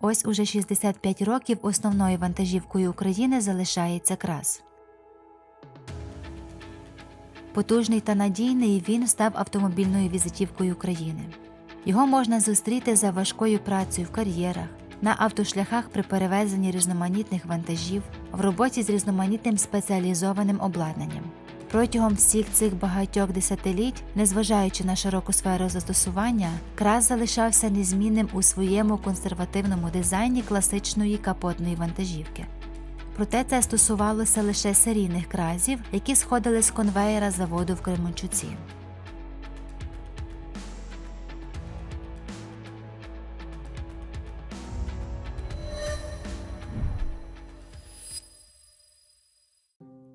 Ось уже 65 років основною вантажівкою України залишається крас. Потужний та надійний він став автомобільною візитівкою України. Його можна зустріти за важкою працею в кар'єрах, на автошляхах при перевезенні різноманітних вантажів, в роботі з різноманітним спеціалізованим обладнанням. Протягом всіх цих багатьох десятиліть, незважаючи на широку сферу застосування, крас залишався незмінним у своєму консервативному дизайні класичної капотної вантажівки. Проте це стосувалося лише серійних кразів, які сходили з конвеєра заводу в Кременчуці.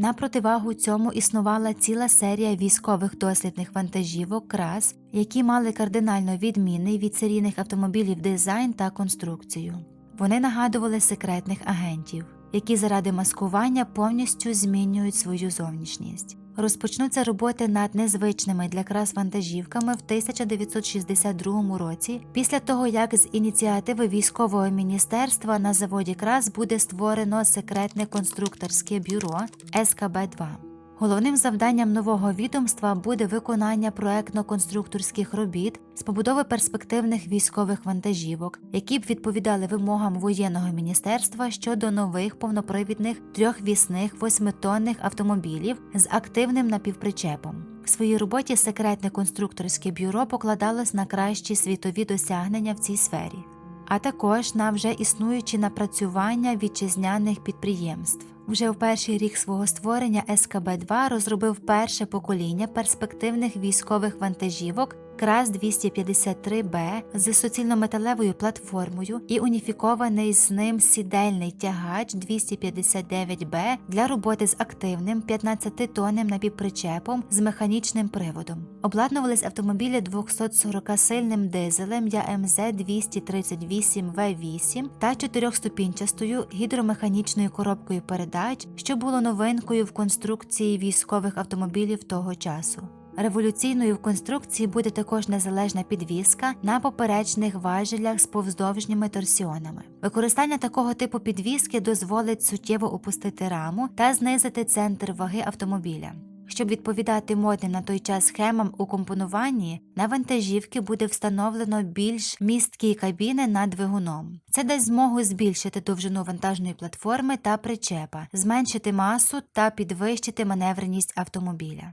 На противагу цьому існувала ціла серія військових дослідних вантажівок крас, які мали кардинально відмінний від серійних автомобілів дизайн та конструкцію. Вони нагадували секретних агентів, які заради маскування повністю змінюють свою зовнішність. Розпочнуться роботи над незвичними для крас вантажівками в 1962 році, після того як з ініціативи військового міністерства на заводі крас буде створено секретне конструкторське бюро СКБ-2. Головним завданням нового відомства буде виконання проектно-конструкторських робіт з побудови перспективних військових вантажівок, які б відповідали вимогам воєнного міністерства щодо нових повнопривідних трьохвісних восьмитонних автомобілів з активним напівпричепом. В своїй роботі секретне конструкторське бюро покладалось на кращі світові досягнення в цій сфері, а також на вже існуючі напрацювання вітчизняних підприємств. Вже в перший рік свого створення СКБ-2 розробив перше покоління перспективних військових вантажівок КРАС 253Б з суцільнометалевою платформою і уніфікований з ним сідельний тягач 259Б для роботи з активним 15-тонним напівпричепом з механічним приводом. Обладнувались автомобілі 240-сильним дизелем ЯМЗ 238В8 та чотирьохступінчастою гідромеханічною коробкою передач, що було новинкою в конструкції військових автомобілів того часу. Революційною в конструкції буде також незалежна підвіска на поперечних важелях з повздовжніми торсіонами. Використання такого типу підвіски дозволить суттєво опустити раму та знизити центр ваги автомобіля. Щоб відповідати модним на той час схемам у компонуванні, на вантажівки буде встановлено більш місткі кабіни над двигуном. Це дасть змогу збільшити довжину вантажної платформи та причепа, зменшити масу та підвищити маневреність автомобіля.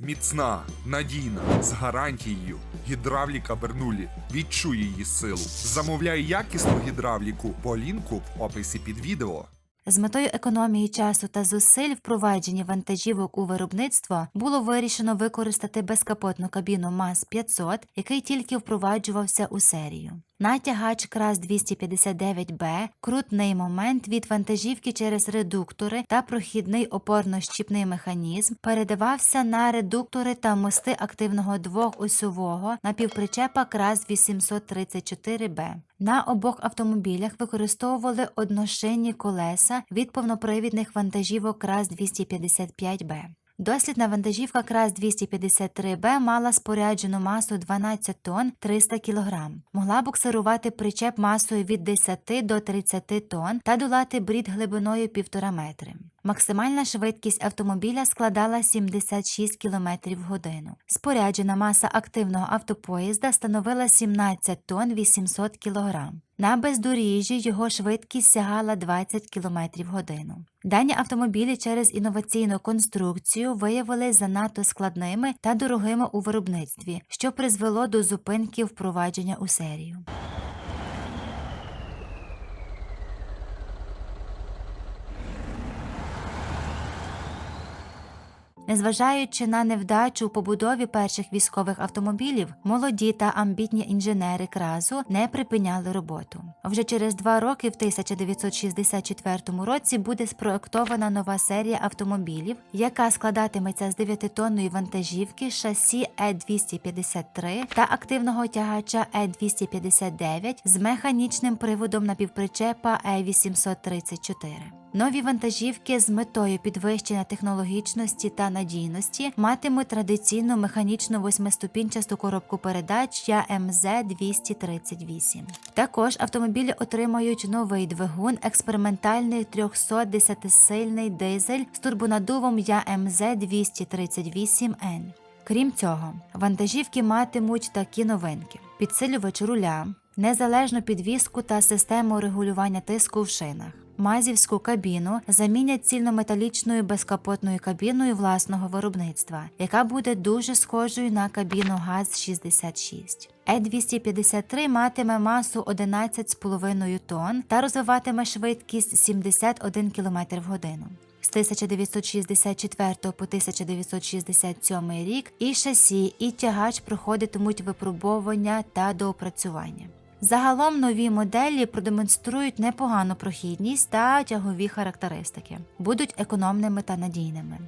Міцна, надійна, з гарантією. Гідравліка Бернулі. Відчуй її силу. Замовляй якісну гідравліку по лінку в описі під відео. З метою економії часу та зусиль впровадження вантажівок у виробництво було вирішено використати безкапотну кабіну МАЗ 500, який тільки впроваджувався у серію. Натягач крас 259Б, крутний момент від вантажівки через редуктори та прохідний опорно-щіпний механізм передавався на редуктори та мости активного двохосьового напівпричепа крас 834Б. На обох автомобілях використовували одношинні колеса від повнопривідних вантажівок крас 255Б. Дослідна вантажівка крас 253Б мала споряджену масу 12 тонн 300 кг. Могла буксирувати причеп масою від 10 до 30 тонн та долати брід глибиною 1,5 метри. Максимальна швидкість автомобіля складала 76 км в годину. Споряджена маса активного автопоїзда становила 17 тонн 800 кг. На бездоріжжі його швидкість сягала 20 км в годину. Дані автомобілі через інноваційну конструкцію виявились занадто складними та дорогими у виробництві, що призвело до зупинки впровадження у серію. Незважаючи на невдачу у побудові перших військових автомобілів, молоді та амбітні інженери кразу не припиняли роботу. Вже через два роки, в 1964 році, буде спроектована нова серія автомобілів, яка складатиметься з 9-тонної вантажівки шасі Е253 та активного тягача Е259 з механічним приводом напівпричепа Е834. Нові вантажівки з метою підвищення технологічності та надійності матимуть традиційну механічну восьмиступінчасту коробку передач ЯМЗ 238. Також автомобілі отримають новий двигун, експериментальний 310-сильний дизель з турбонадувом ЯМЗ 238N. Крім цього, вантажівки матимуть такі новинки: підсилювач руля, незалежну підвіску та систему регулювання тиску в шинах. Мазівську кабіну замінять цільнометалічною безкапотною кабіною власного виробництва, яка буде дуже схожою на кабіну ГАЗ-66. Е253 матиме масу 11,5 тонн та розвиватиме швидкість 71 км в годину. З 1964 по 1967 рік і шасі, і тягач проходитимуть випробовування та доопрацювання. Загалом нові моделі продемонструють непогану прохідність та тягові характеристики, будуть економними та надійними.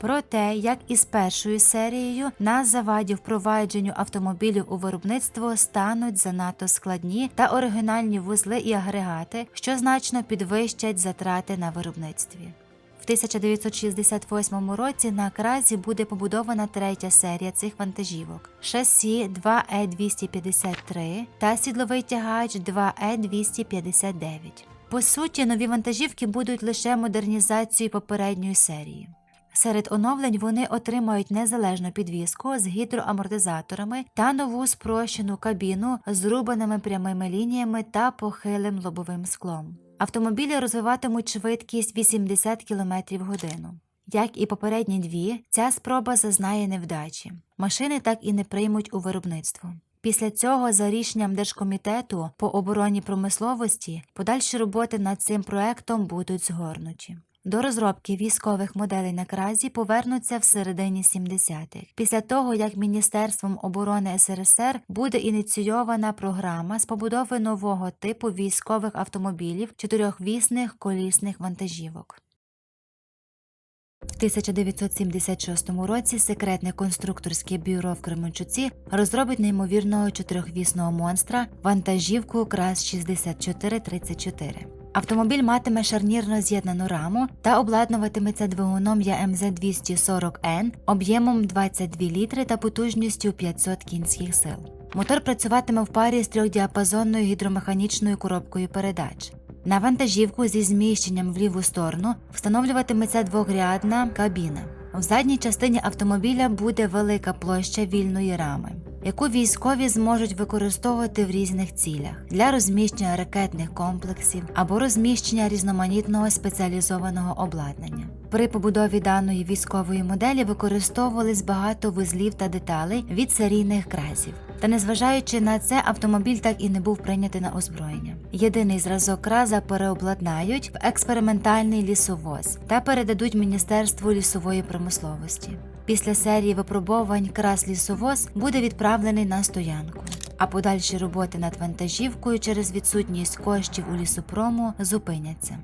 Про те, як із першою серією на заваді впровадженню автомобілів у виробництво стануть занадто складні та оригінальні вузли і агрегати, що значно підвищать затрати на виробництві. В 1968 році на кразі буде побудована третя серія цих вантажівок: шасі 2Е253 та сідловий тягач Е 2Е259. По суті, нові вантажівки будуть лише модернізацією попередньої серії. Серед оновлень вони отримають незалежну підвіску з гідроамортизаторами та нову спрощену кабіну з рубаними прямими лініями та похилим лобовим склом. Автомобілі розвиватимуть швидкість 80 км в годину. Як і попередні дві, ця спроба зазнає невдачі. Машини так і не приймуть у виробництво. Після цього, за рішенням Держкомітету по обороні промисловості, подальші роботи над цим проектом будуть згорнуті. До розробки військових моделей на кразі повернуться в середині 70-х, після того як Міністерством оборони СРСР буде ініційована програма з побудови нового типу військових автомобілів чотирьохвісних колісних вантажівок. В 1976 році секретне конструкторське бюро в Кременчуці розробить неймовірного чотирьохвісного монстра вантажівку КРАС 6434. Автомобіль матиме шарнірно з'єднану раму та обладнуватиметься двигуном ЯМЗ 240N об'ємом 22 літри та потужністю 500 кінських сил. Мотор працюватиме в парі з трьохдіапазонною гідромеханічною коробкою передач. На вантажівку зі зміщенням в ліву сторону встановлюватиметься двогрядна кабіна. В задній частині автомобіля буде велика площа вільної рами, яку військові зможуть використовувати в різних цілях для розміщення ракетних комплексів або розміщення різноманітного спеціалізованого обладнання. При побудові даної військової моделі використовувались багато вузлів та деталей від серійних кразів. Та незважаючи на це, автомобіль так і не був прийнятий на озброєння. Єдиний зразок краза переобладнають в експериментальний лісовоз та передадуть Міністерству лісової промисловості. Після серії випробувань крас лісовоз буде відправлений на стоянку. А подальші роботи над вантажівкою через відсутність коштів у лісопрому зупиняться.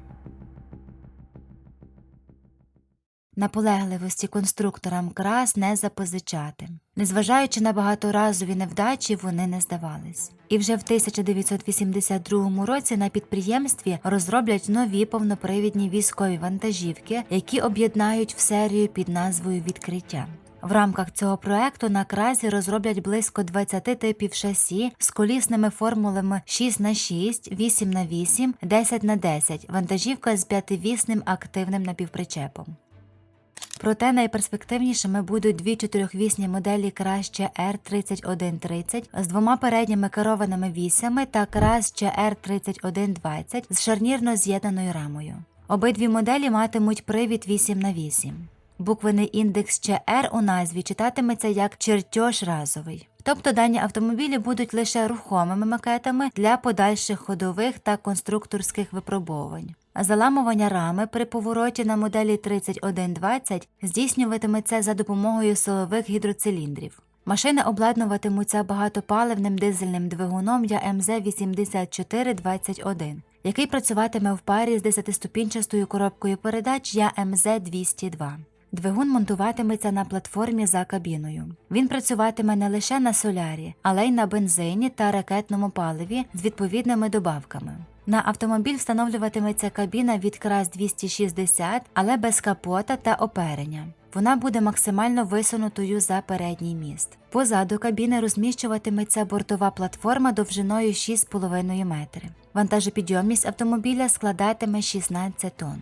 Наполегливості конструкторам крас не запозичати. Незважаючи на багаторазові невдачі, вони не здавались. І вже в 1982 році на підприємстві розроблять нові повнопривідні військові вантажівки, які об'єднають в серію під назвою Відкриття. В рамках цього проекту на кразі розроблять близько 20 типів шасі з колісними формулами 6х6, 8х8, 10х10, вантажівка з п'ятивісним активним напівпричепом. Проте найперспективнішими будуть дві чотирьохвісні моделі краще R3130 з двома передніми керованими вісями та краще R3120 з шарнірно з'єднаною рамою. Обидві моделі матимуть привід 8 на 8 Буквений індекс ЧР у назві читатиметься як чертеж разовий. Тобто дані автомобілі будуть лише рухомими макетами для подальших ходових та конструкторських випробовувань. Заламування рами при повороті на моделі 3120 здійснюватиметься за допомогою силових гідроциліндрів. Машини обладнуватимуться багатопаливним дизельним двигуном ЯМЗ 8421, який працюватиме в парі з 10-ступінчастою коробкою передач ЯМЗ 202. Двигун монтуватиметься на платформі за кабіною. Він працюватиме не лише на солярі, але й на бензині та ракетному паливі з відповідними добавками. На автомобіль встановлюватиметься кабіна від крас 260, але без капота та оперення. Вона буде максимально висунутою за передній міст. Позаду кабіни розміщуватиметься бортова платформа довжиною 6,5 метри. Вантажопідйомність автомобіля складатиме 16 тонн.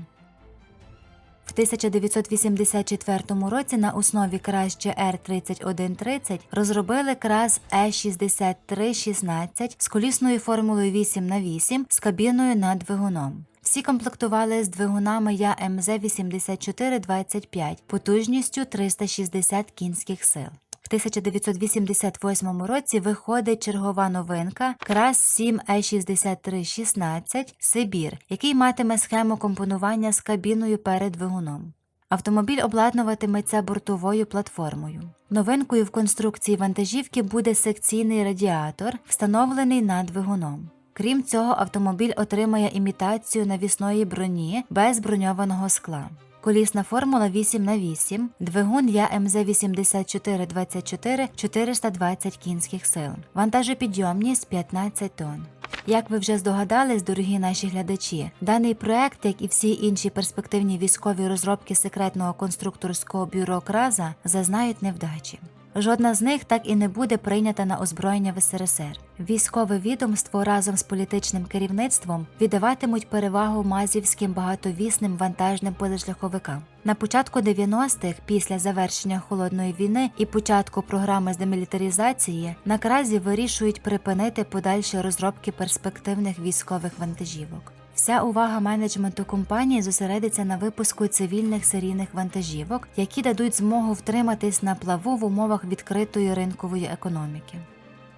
В 1984 році на основі краще R3130 розробили крас E6316 з колісною формулою 8х8 з кабіною над двигуном. Всі комплектували з двигунами ЯМЗ 8425 потужністю 360 кінських сил. В 1988 році виходить чергова новинка крас 7 e 6316 Сибір, який матиме схему компонування з кабіною перед двигуном. Автомобіль обладнуватиметься бортовою платформою. Новинкою в конструкції вантажівки буде секційний радіатор, встановлений над двигуном. Крім цього, автомобіль отримає імітацію навісної броні без броньованого скла. Колісна формула 8х8, двигун ЯМЗ 8424 420 кінських сил, вантажопідйомність 15 тонн. Як ви вже здогадались, дорогі наші глядачі, даний проект, як і всі інші перспективні військові розробки секретного конструкторського бюро Краза, зазнають невдачі. Жодна з них так і не буде прийнята на озброєння в СРСР. Військове відомство разом з політичним керівництвом віддаватимуть перевагу мазівським багатовісним вантажним позашляховикам. На початку 90-х, після завершення холодної війни і початку програми з демілітаризації, на кразі вирішують припинити подальші розробки перспективних військових вантажівок. Вся увага менеджменту компанії зосередиться на випуску цивільних серійних вантажівок, які дадуть змогу втриматись на плаву в умовах відкритої ринкової економіки.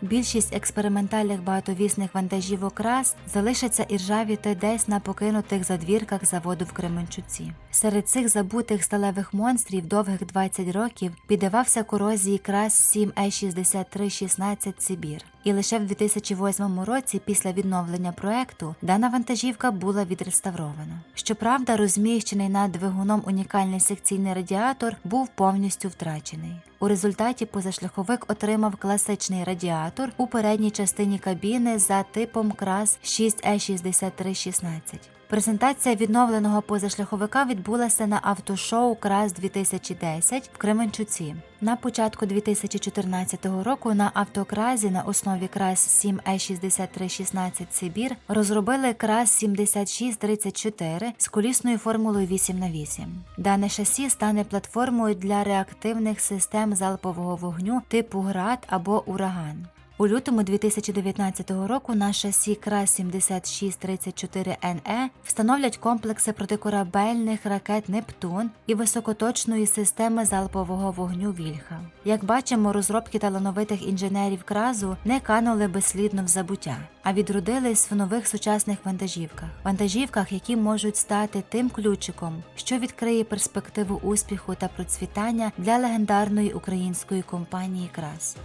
Більшість експериментальних багатовісних вантажівок РАС залишаться іржавіти десь на покинутих задвірках заводу в Кременчуці. Серед цих забутих сталевих монстрів довгих 20 років піддавався корозії крас 7 е 6316 Сибір. І лише в 2008 році, після відновлення проекту, дана вантажівка була відреставрована. Щоправда, розміщений над двигуном унікальний секційний радіатор був повністю втрачений. У результаті позашляховик отримав класичний радіатор у передній частині кабіни за типом крас 6E6316. Презентація відновленого позашляховика відбулася на автошоу Крас 2010 в Кременчуці. На початку 2014 року на автокразі на основі крас 7 e 6316 Сибір розробили крас 7634 з колісною формулою 8 х 8 Дане шасі стане платформою для реактивних систем залпового вогню типу ГРАД або Ураган. У лютому 2019 року на шасі КРАС 7634NE встановлять комплекси протикорабельних ракет Нептун і високоточної системи залпового вогню Вільха. Як бачимо, розробки талановитих інженерів кразу не канули безслідно в забуття, а відродились в нових сучасних вантажівках, вантажівках, які можуть стати тим ключиком, що відкриє перспективу успіху та процвітання для легендарної української компанії Крас.